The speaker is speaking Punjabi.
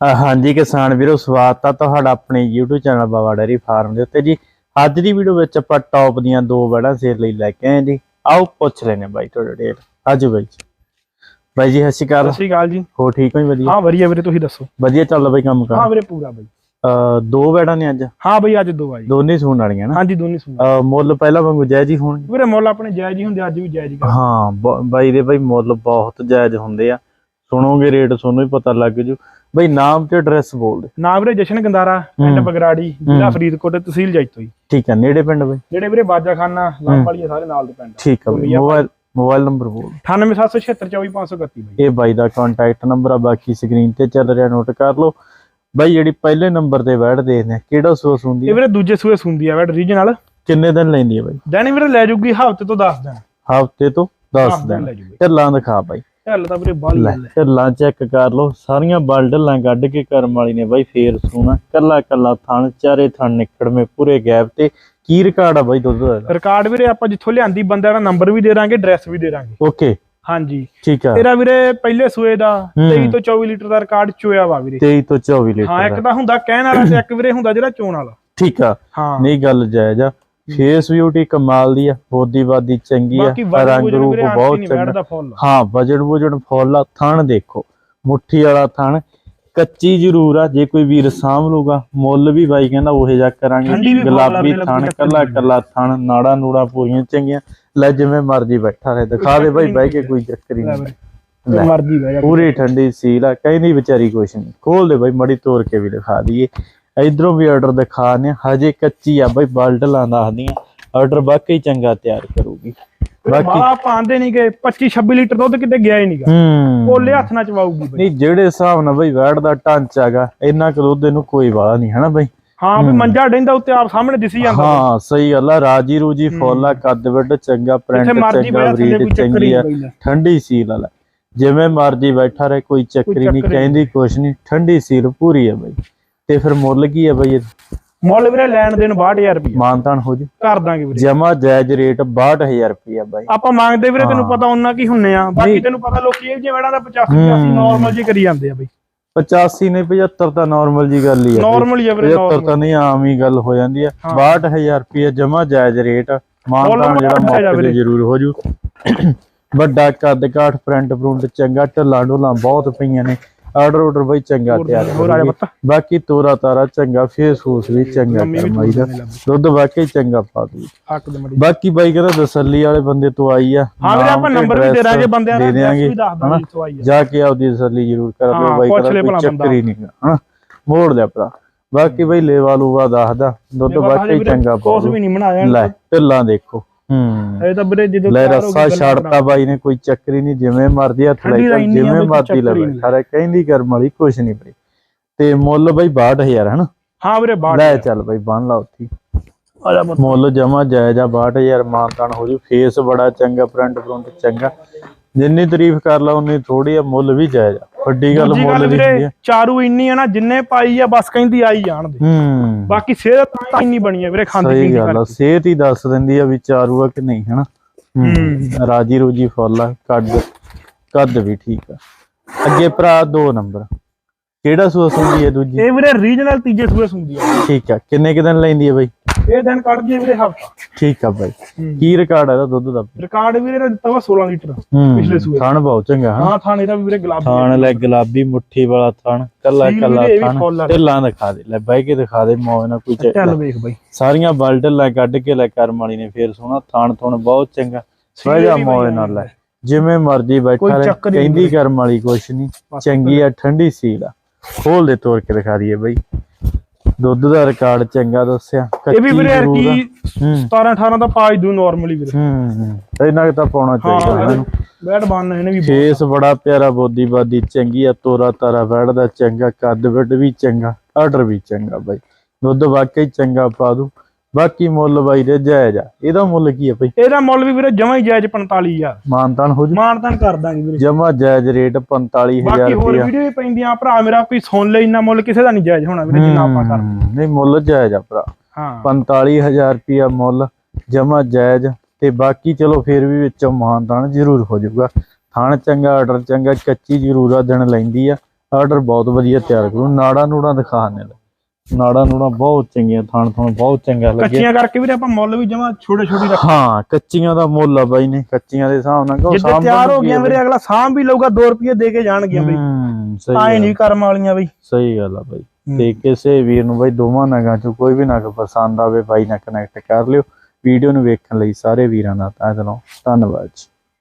ਹਾਂਜੀ ਕਿਸਾਨ ਵੀਰੋ ਸਵਾਗਤ ਆ ਤੁਹਾਡਾ ਆਪਣੇ YouTube channel Baba dairy farm ਦੇ ਉੱਤੇ ਜੀ। ਅੱਜ ਦੀ ਵੀਡੀਓ ਵਿੱਚ ਆਪਾਂ ਟੌਪ ਦੀਆਂ ਦੋ ਵੜਾਂ ਸੇਲ ਲਈ ਲੈ ਕੇ ਆਏ ਜੀ। ਆਓ ਪੁੱਛ ਲੈਨੇ ਬਾਈ ਤੁਹਾਡੇ ਡੇਟ ਆਜੋ ਬਾਈ ਜੀ। ਬਾਈ ਜੀ ਸਤਿ ਸ਼੍ਰੀ ਸਤਿ ਅਕਾਲ ਸ਼੍ਰੀ ਅਕਾਲ ਜੀ। ਹੋ ਠੀਕ ਹੋ ਜੀ ਵਧੀਆ? ਹਾਂ ਵਧੀਆ ਵੀਰੇ ਤੁਸੀਂ ਦੱਸੋ? ਵਧੀਆ ਚੱਲਦਾ ਬਾਈ ਕੰਮ ਹਾਂ ਕਰ ਵੀਰੇ ਪੂਰਾ ਬਾਈ। ਅ, ਦੋ ਵੜਾਂ ਨੇ ਅੱਜ? ਹਾਂ ਬਈ ਅੱਜ ਦੋ ਆਈ ਦੋਨੇ ਸੂਣ ਵਾਲੀਆਂ ਨਾ? ਹਾਂਜੀ ਦੋਨੇ ਸੁਣ। ਮੁੱਲ ਪਹਿਲਾਂ ਵਾਂਗੂ ਜਾਇਜ਼ ਹੀ ਹੋਣ ਵੀਰੇ ਮੁੱਲ ਆਪਣੇ ਜਾਇਜ਼ ਹੀ ਹੁੰਦੇ ਅੱਜ ਵੀ ਜਾਇਜ਼ ਹੀ ਹਾਂ ਬਾਈ ਦੇ ਬਾਈ ਮੁੱਲ ਬਹੁਤ ਜਾਇਜ਼ ਹੁੰਦੇ ਆ। ਸੁਣੋਗੇ ਰੇਟ ਤੁਹਾਨੂੰ ਹੀ ਪਤਾ ਲੱਗ ਜੂ। ਬਾਈ ਨਾਮ ਤੇ ਐਡਰੈਸ ਬੋਲ ਦੇ। ਨਾ ਵੀਰੇ ਜਸ਼ਨ ਗੰਦਾਰਾ ਪਿੰਡ ਹੂੰ। ਬਗਰਾੜੀ ਜ਼ਿਲ੍ਹਾ ਫਰੀਦਕੋਟ ਤਹਿਸੀਲ ਜੈਤੋ ਜੀ ਠੀਕ ਆ ਨੇੜੇ ਪਿੰਡ ਬਾਈ? ਜਿਹੜੇ ਵੀਰੇ ਬਾਜਾਖਾਨਾ ਵਾਲੀ ਸਾਰੇ ਨਾਲ ਦੇ ਪਿੰਡ। ਠੀਕ ਬਾਈ ਵਧੀਆ ਮੋਬਾਈਲ ਮੋਬਾਈਲ ਨੰਬਰ ਬੋਲ। 98776245531 ਬਾਈ। ਇਹ ਬਾਈ ਦਾ ਕੰਟੈਕਟ ਨੰਬਰ ਆ ਬਾਕੀ ਸਕਰੀਨ ਤੇ ਚੱਲ ਰਿਹਾ ਨੋਟ ਕਰ ਲਓ। ਬਾਈ ਜਿਹੜੀ ਪਹਿਲੇ ਨੰਬਰ ਤੇ ਬੈਠ ਦੇਖਦੇ ਆ ਕਿਹੜਾ ਸੋਸ ਹੁੰਦੀ ਇਹ ਹੈ ਵੀਰੇ ਦੂਜੇ ਸੂਏ ਸੁੰਦੀ ਆ ਵੈਟ ਰੀਜਨਲ ਕਿੰਨੇ ਦਿਨ ਲੈਂਦੀ ਹੈ ਬਾਈ? ਜਾਨੀ ਵੀਰੇ ਲੈ ਜੂਗੀ ਹਫ਼ਤੇ ਤੋਂ 10 ਦਿਨ। ਹਫ਼ਤੇ ਤੋਂ 10 ਦਸ ਦਿਨ ਢਿੱਲਾਂ ਦਿਖਾ ਬਾਈ। ਚੱਲ ਤਾਂ ਵੀਰੇ ਬਾਹਲੀ ਲੈ ਢਿੱਲਾਂ ਚੈੱਕ ਕਰ ਲਓ ਸਾਰੀਆਂ ਬਲ ਢਿੱਲਾਂ ਕੱਢ ਕੇ ਕਰਮ ਵਾਲੀ ਨੇ ਬਾਈ ਫੇਰ ਸੋਣਾ ਕੱਲਾ ਕੱਲਾ ਥਣ ਚਾਰੇ ਥਣ ਨਿਕੜਵੇਂ ਪੂਰੇ ਗੈਪ ਤੇ। ਕੀ ਰਿਕਾਰਡ ਆ ਬਾਈ ਦੁੱਧ ਦਾ ਰਿਕਾਰਡ ਵੀਰੇ ਆਪਾਂ ਜਿੱਥੋਂ ਲਿਆਂਦੀ ਬੰਦਿਆਂ ਦਾ ਨੰਬਰ ਵੀ ਦੇ ਦਾਂਗੇ ਐਡਰੈਸ ਵੀ ਦੇ ਦਾਂਗੇ। ਓਕੇ ਹਾਂਜੀ। ਠੀਕ ਆ। ਤੇਰਾ ਵੀਰੇ ਪਹਿਲੇ ਸੂਏ ਦਾ ਹੂੰ। 23 ਤੋਂ 24 ਲੀਟਰ ਦਾ ਰਿਕਾਰਡ ਚੋਇਆ ਵਾ ਵੀਰੇ। 23 ਤੋਂ 24 ਹਾਂ ਇੱਕ ਲੀਟਰ ਤਾਂ ਹੁੰਦਾ ਕਹਿਣ ਵਾਲਾ ਤੇ ਇੱਕ ਵੀਰੇ ਹੁੰਦਾ ਜਿਹੜਾ ਚੋਣ ਵਾਲਾ। ਠੀਕ ਆ। ਹਾਂ। ਨਹੀਂ ਗੱਲ ਜਾਇਜ਼ ਆ। ਫੇਸ ਬਿਊਟੀ ਕਮਾਲ ਦੀ ਆ ਬੋਦੀ ਬਾਦੀ ਚੰਗੀ ਆ ਰੰਗ ਰੂਪ ਬਹੁਤ ਚੰਗਾ। ਹਾਂ ਵਜਨ ਵਜਨ ਫੁੱਲ ਆ ਥਣ ਦੇਖੋ ਮੁੱਠੀ ਵਾਲਾ ਥਣ। ਕੱਚੀ ਜ਼ਰੂਰ ਆ ਜੇ ਕੋਈ ਵੀਰ ਸਾਂਭ ਲੂਗਾ ਮੁੱਲ ਵੀ ਬਾਈ ਕਹਿੰਦਾ ਉਹੇ ਜਾ ਕਰਾਂਗੇ। ਗੁਲਾਬੀ ਥਣ ਕੱਲਾ। ਕੱਲਾ ਥਣ ਨਾੜਾ ਨੂੜਾ ਪੂਰੀਆਂ ਚੰਗੀਆਂ। ਲੈ ਜਿਵੇਂ ਮਰਜ਼ੀ ਬੈਠਾ ਰਹੇ ਦਿਖਾ ਦੇ ਬਾਈ ਬਹਿ ਕੇ ਕੋਈ ਚੱਕਰ ਹੀ ਨਹੀਂ। ਮਰਜ਼ੀ ਬਹਿ ਜਾ ਪੂਰੀ ਠੰਡੀ ਸੀਲ ਆ ਕਹਿੰਦੀ ਵਿਚਾਰੀ ਕੁਛ ਨਹੀਂ। ਖੋਲ ਦੇ ਬਾਈ ਮੜੀ ਤੋੜ ਕੇ ਵੀ ਦਿਖਾ ਦਈਏ। ਇਧਰੋਂ ਵੀ ਆਰਡਰ ਦਿਖਾ ਨੇ ਹਜੇ ਕੱਚੀ ਆ ਬਾਈ ਬਲਟਲਾਂ ਦੱਸਦੀਆਂ ਆਰਡਰ ਵਾਕਈ ਚੰਗਾ ਤਿਆਰ ਕਰੂਗੀ। ਬਾਕੀ ਬਾਕੀ ਪਾਉਂਦੇ ਨਹੀਂ ਕਿ 25 26 ਲੀਟਰ ਦੁੱਧ ਕਿਤੇ ਗਿਆ ਹੀ ਨਹੀਂਗਾ ਕੋਲੇ ਹੱਥ ਨਾਲ ਚਵਾਊਗੀ ਬਈ। ਨਹੀਂ ਜਿਹੜੇ ਹਿਸਾਬ ਨਾਲ ਬਈ ਵੈੜ ਦਾ ਢਾਂਚਾ ਹੈਗਾ ਇੰਨਾ ਕੁ ਦੁੱਧ ਇਹਨੂੰ ਕੋਈ ਵਾਲਾ ਨਹੀਂ ਹਨਾ ਬਈ? ਹਾਂ ਵੀ ਮੰਜਾ ਡੈਂਦਾ ਉੱਤੇ ਆਪ ਸਾਹਮਣੇ ਦਿਸੀ ਜਾਂਦਾ ਹਾਂ ਸਹੀ ਗੱਲ ਆ ਰਾਜੀ ਰੂਜੀ ਫੋਲਾ ਕੱਦ ਵੱਡ ਚੰਗਾ ਪ੍ਰਿੰਟ ਚੰਗਾ ਬਰੀਡ ਚੰਗੀ ਆ। ਠੰਡੀ ਸੀਲ ਵਾਲਾ। ਜਿਵੇਂ ਮਰਜ਼ੀ ਬੈਠਾ ਰਹੇ ਕੋਈ ਚੱਕਰੀ ਨਹੀਂ ਕਹਿੰਦੀ ਕੁਛ ਨਹੀਂ ਠੰਡੀ ਸੀਲ ਪੂਰੀ ਆ ਬਈ। ਤੇ ਫਿਰ ਮੁੱਲ ਕੀ ਆ ਬਈ ਮੁੱਲ ਵੀਰੇ ਲੈਣ ਦੇਣ 62000 ਰੁਪਏ ਮਾਨਤਾਨ ਹੋ ਜੂ। ਕਰ ਦਾਂਗੇ ਵੀਰੇ। ਜਮਾ ਜਾਇਜ਼ ਰੇਟ 62000 ਰੁਪਇਆ ਬਾਈ। ਆਪਾਂ ਮੰਗਦੇ ਵੀਰੇ ਤੈਨੂੰ। ਪਤਾ ਉਹਨਾਂ ਕੀ ਹੁੰਨੇ ਆ। ਬਾਕੀ ਤੈਨੂੰ ਪਤਾ ਲੋਕੀ ਇਹ ਜਿਹੇ ਵੇੜਾਂ ਦਾ 85 85 ਨਾਰਮਲ ਜੀ ਕਰੀ ਜਾਂਦੇ ਆ ਬਈ। 85 ਨੇ 75 ਤਾਂ ਨਾਰਮਲ ਜੀ ਗੱਲ ਹੀ ਆ। ਨਾਰਮਲ ਹੀ ਆ ਵੀਰੇ 75 ਤਾਂ ਨਹੀਂ ਆਮ ਹੀ ਗੱਲ ਹੋ ਜਾਂਦੀ ਆ। 62000 ਰੁਪਇਆ ਜਮਾ ਜਾਇਜ਼ ਰੇਟ ਮਾਨਤਾਨ ਜਿਹੜਾ ਮੌਕੇ ਤੇ ਜ਼ਰੂਰ ਹੋ ਜੂ। ਵੱਡਾ ਕੱਦ ਕਾਠ ਪ੍ਰਿੰਟ ਪ੍ਰਿੰਟ ਚੰਗਾ ਢੱਲਾਂ ਢੋਲਾਂ ਬਹੁਤ ਪਈਆਂ ਨੇ। ਆਰਡਰ ਆਰਡਰ ਬਈ ਚੰਗਾ ਤਿਆਰ ਬਾਕੀ ਤੋਰਾ ਤਾਰਾ ਚੰਗਾ ਫੇਸ ਫੂਸ ਵੀ ਚੰਗਾ ਕਰਮਾਈ ਦਾ। ਦੁੱਧ ਵਾਕਈ ਚੰਗਾ ਪਾ ਦੂ। ਬਾਕੀ ਬਾਈ ਕਹਿੰਦਾ ਤਸੱਲੀ ਵਾਲੇ ਬੰਦੇ ਤੋਂ ਆਈ ਆ। ਹਾਂ ਵੀਰੇ ਆਪਾਂ ਨੰਬਰ ਵੀ ਦੇ ਦਾਂਗੇ ਬੰਦਿਆਂ ਦਾ ਦੇ ਦਾਂਗੇ ਜਾ ਕੇ ਆਪਦੀ ਤਸੱਲੀ ਜ਼ਰੂਰ ਕਰ ਲਿਓ ਬਾਈ ਕਹਿੰਦਾ ਕੋਈ ਚੱਕਰ ਹੀ ਨਹੀਂ ਹਾਂ ਮੋੜ ਲਿਆ ਭਰਾ। ਬਾਕੀ ਬਈ ਲੇਵਾ ਲੂਵਾ ਦੱਸਦਾ ਦੁੱਧ ਵਾਕਈ ਚੰਗਾ ਪਾ ਕੋਸ ਵੀ ਨਹੀਂ ਬਣਾਇਆ ਲੈ ਢਿੱਲਾਂ ਦੇਖੋ। ਹੂੰ। ਇਹ ਤਾਂ ਵੀਰੇ ਜਦੋਂ ਲੈ ਰੱਸਾ ਛੱਡਤਾ ਬਾਈ ਨੇ ਕੋਈ ਚੱਕਰ ਹੀ ਨਹੀਂ ਜਿਵੇਂ ਮਰਜ਼ੀ ਹੱਥ ਲੈ ਕੇ ਜਿਵੇਂ ਹੀ ਲਵੇ। ਸਾਰਾ ਕਹਿੰਦੀ ਕਰਮ ਵਾਲੀ ਕੁਛ ਨਹੀਂ ਬਈ ਤੇ ਮੁੱਲ ਬਈ 62000 ਹਨਾ? ਹਾਂ ਵੀਰੇ ਬਾਹਰ ਲੈ ਚੱਲ ਬਈ ਬੰਨ ਲਾ ਉੱਥੇ। ਮੁੱਲ। ਜਮਾ ਜਾਇਜ਼ ਆ 62000 ਮਾਨਤਾਨ ਹੋ ਜੂ। ਫੇਸ ਬੜਾ ਚੰਗਾ ਪ੍ਰਿੰਟ ਪ੍ਰਿੰਟ ਚੰਗਾ। ਜਿੰਨੀ ਤਾਰੀਫ ਕਰ ਲਾ ਉਨੀ ਥੋੜੀ ਆ ਮੁੱਲ ਵੀ ਜਾਇਜ਼ ਵੱਡੀ ਗੱਲ ਮੁੱਲ ਦੀ ਆ। ਚਾਰੂ ਇੰਨੀ ਆ ਨਾ ਜਿੰਨੇ ਪਾਈ ਆ ਬਸ ਕਹਿੰਦੀ ਆਈ ਜਾਣ ਦੇ। ਹੂੰ। ਬਾਕੀ ਸਿਹਤ ਤਾਂ ਇੰਨੀ ਬਣੀ ਆ ਵੀਰੇ ਖਾਂਦੀ ਪੀਂਦੀ ਗੱਲ ਆ ਸਿਹਤ ਹੀ ਦੱਸ ਦਿੰਦੀ ਆ ਵੀ ਚਾਰੂ ਆ ਕਿ ਨਹੀਂ ਹਨਾ? ਹੂੰ ਹੂੰ। ਰਾਜੀ ਰੋਜੀ ਫੁੱਲ ਆ ਕੱਦ ਕੱਦ ਵੀ ਠੀਕ ਆ। ਅੱਗੇ ਭਰਾ ਦੋ ਨੰਬਰ। ਕਿਹੜਾ ਸੂਸ ਹੁੰਦੀ ਹੈ ਦੂਜੀ? ਇਹ ਵੀਰੇ ਰੀਜਨਲ ਤੀਜੇ ਸੂਏ ਸੁੰਦੀ ਆ। ਠੀਕ ਆ ਕਿੰਨੇ ਕਿ ਦਿਨ ਲੈਂਦੀ ਹੈ ਬਾਈ? ਇਹ ਦਿਨ ਕੱਢ ਜੇ ਵੀਰੇ ਹਫਤਾ। ਠੀਕ ਆ ਬਾਈ। ਕੀ ਰਿਕਾਰਡ ਹੈ ਇਹਦਾ ਦੁੱਧ ਦਾ? ਰਿਕਾਰਡ ਵੀਰੇ ਦਾ ਦਿੱਤਾ ਵਾ 16 ਲੀਟਰ ਹੂੰ ਪਿਛਲੇ ਸੂਏ। ਥਣ ਬਹੁਤ ਚੰਗਾ ਹਾਂ ਹਾਂ ਥਾਣੇ ਦਾ ਵੀ ਵੀਰੇ ਗੁਲਾਬੀ ਥਣ ਲੈ ਗੁਲਾਬੀ ਮੁੱਠੀ ਵਾਲਾ ਥਣ ਕੱਲਾ ਕੱਲਾ ਥਣ। ਢਿੱਲਾਂ ਦਿਖਾ ਦੇ ਲੈ ਬਹਿ ਕੇ ਦਿਖਾ ਦੇ ਮੌਜ ਨਾਲ ਕੋਈ ਚੱਲ ਵੇਖ ਬਾਈ। ਸਾਰੀਆਂ ਬਲ ਢਿੱਲਾਂ ਕੱਢ ਕੇ ਲੈ ਕਰਮ ਵਾਲੀ ਨੇ ਫੇਰ ਸੋਹਣਾ ਥਣ ਥਣ ਬਹੁਤ ਚੰਗਾ। ਬਹਿ ਜਾ ਵੀ ਮੌਜ ਬਾਈ ਨਾਲ ਲੈ। ਜਿਵੇਂ ਮਰਜ਼ੀ ਬੈਠਾ ਰਹੇ ਹੀ ਕਹਿੰਦੀ ਕਰਮ ਵਾਲੀ ਕੁਛ ਨਹੀਂ। ਚੰਗੀ ਆ ਠੰਡੀ ਸੀਲ ਆ। ਖੋਲ ਦੇ ਤੋੜ ਕੇ ਦਿਖਾ ਦਈਏ ਬਈ। ਦੁੱਧ ਦਾ ਰਿਕਾਰਡ ਚੰਗਾ ਦੱਸਿਆ ਇਹ ਵੀ ਵੀਰੇ। ਕੀ ਹੂੰ। 17 18 ਦਾ ਪਾਜ ਦੂ ਨਾਰਮਲੀ ਵੀਰੇ। ਹੂੰ ਹੂੰ। ਇੰਨਾ ਕੁ ਤਾਂ ਪਾਉਣਾ ਚਾਹੀਦਾ ਇਹਨਾਂ। ਨੂੰ ਬੈਟ ਬੰਨ ਇਹਨੇ ਵੀ ਫੇਸ ਬੜਾ ਪਿਆਰਾ ਬੋਦੀ ਬਾਦੀ ਚੰਗੀ ਆ ਤੋਰਾ ਤਾਰਾ ਬੈਠਦਾ ਚੰਗਾ ਕੱਦ ਵੱਡ ਵੀ ਚੰਗਾ ਆਰਡਰ ਵੀ ਚੰਗਾ ਬਾਈ। ਦੁੱਧ ਵਾਕਈ ਚੰਗਾ ਪਾ ਦੂ। ਬਾਕੀ ਮੁੱਲ ਬਾਈ ਦੇ ਜਾਇਜ਼ ਆ। ਇਹਦਾ ਮੁੱਲ ਕੀ ਆ ਬਾਈ ਇਹਦਾ ਮੁੱਲ ਵੀ ਵੀਰੇ ਜਮਾ ਹੀ ਜਾਇਜ਼ 45000 ਮਾਨਤਾਨ ਹੋ ਜੂ? ਮਾਨਤਾਨ ਕਰ ਦਾਂਗੇ ਵੀਰੇ। ਜਮਾ ਜਾਇਜ਼ ਰੇਟ 45000 ਬਾਕੀ ਹੋਰ ਵੀਡੀਓ ਵੀ ਪੈਂਦੀਆਂ। ਭਰਾ ਮੇਰਾ ਕੋਈ ਸੁਣ ਲੈ ਇੰਨਾ ਮੁੱਲ ਕਿਸੇ ਦਾ ਨਹੀਂ ਜਾਇਜ਼ ਹੋਣਾ ਵੀਰੇ ਜਿੰਨਾ ਆਪਾਂ ਕਰ ਹੂੰ, ਨਹੀਂ ਮੁੱਲ ਜਾਇਜ਼ ਆ ਭਰਾ। ਹਾਂ। 45000 ਰੁਪਇਆ ਮੁੱਲ ਜਮਾ ਜਾਇਜ਼। ਤੇ ਬਾਕੀ ਚਲੋ ਫਿਰ ਵੀ ਵਿੱਚੋਂ ਮਾਨਤਾਨ ਜ਼ਰੂਰ ਹੋ ਜਾਊਗਾ। ਥਣ ਚੰਗਾ ਆਰਡਰ ਚੰਗਾ ਕੱਚੀ ਜ਼ਰੂਰ ਆ ਦਿਨ ਲੈਂਦੀ ਆ। ਆਰਡਰ ਬਹੁਤ ਵਧੀਆ ਤਿਆਰ ਕਰੂ। ਨਾੜਾ ਨੂੜਾ ਦਿਖਾਣੇ ਨਾੜਾ ਨੂੜਾ ਬਹੁਤ ਚੰਗੀਆਂ ਥਣ ਥਣ ਬਹੁਤ ਚੰਗਾ ਲੱਗਿਆ। ਕੱਚੀਆਂ ਕਰਕੇ ਵੀਰੇ ਆਪਾਂ ਮੁੱਲ ਵੀ ਜਮਾ ਛੋਟੇ ਛੋਟੀ ਰੱਖ ਹਾਂ ਕੱਚੀਆਂ ਦਾ ਮੁੱਲ ਆ ਬਾਈ ਨੇ ਕੱਚੀਆਂ ਦੇ ਹਿਸਾਬ ਨਾਲ ਜਿੱਦੇ ਸਾਂਭਣ ਤਿਆਰ ਹੋ ਦੀ ਗਈਆਂ ਵੀਰੇ ਅਗਲਾ ਸਾਂਭ ਵੀ ਲਊਗਾ 2 ਰੁਪਏ ਦੇ ਕੇ ਜਾਣਗੀਆਂ ਬਈ। ਹੂੰ ਸਹੀ ਆਏ ਨਹੀਂ ਕਰਮ ਵਾਲੀਆਂ ਬਈ। ਸਹੀ ਗੱਲ ਆ ਬਾਈ। ਤੇ ਕਿਸੇ ਵੀਰ ਨੂੰ ਬਾਈ ਦੋਵਾਂ ਨਗਾਂ ਚੋਂ ਕੋਈ ਵੀ ਨਗ ਪਸੰਦ ਆਵੇ ਬਾਈ ਨਾਲ ਕਨੈਕਟ ਕਰ ਲਿਓ। ਵੀਡੀਓ ਨੂੰ ਵੇਖਣ ਲਈ ਸਾਰੇ ਵੀਰਾਂ ਦਾ ਤਹਿ ਦਿਲੋਂ ਧੰਨਵਾਦ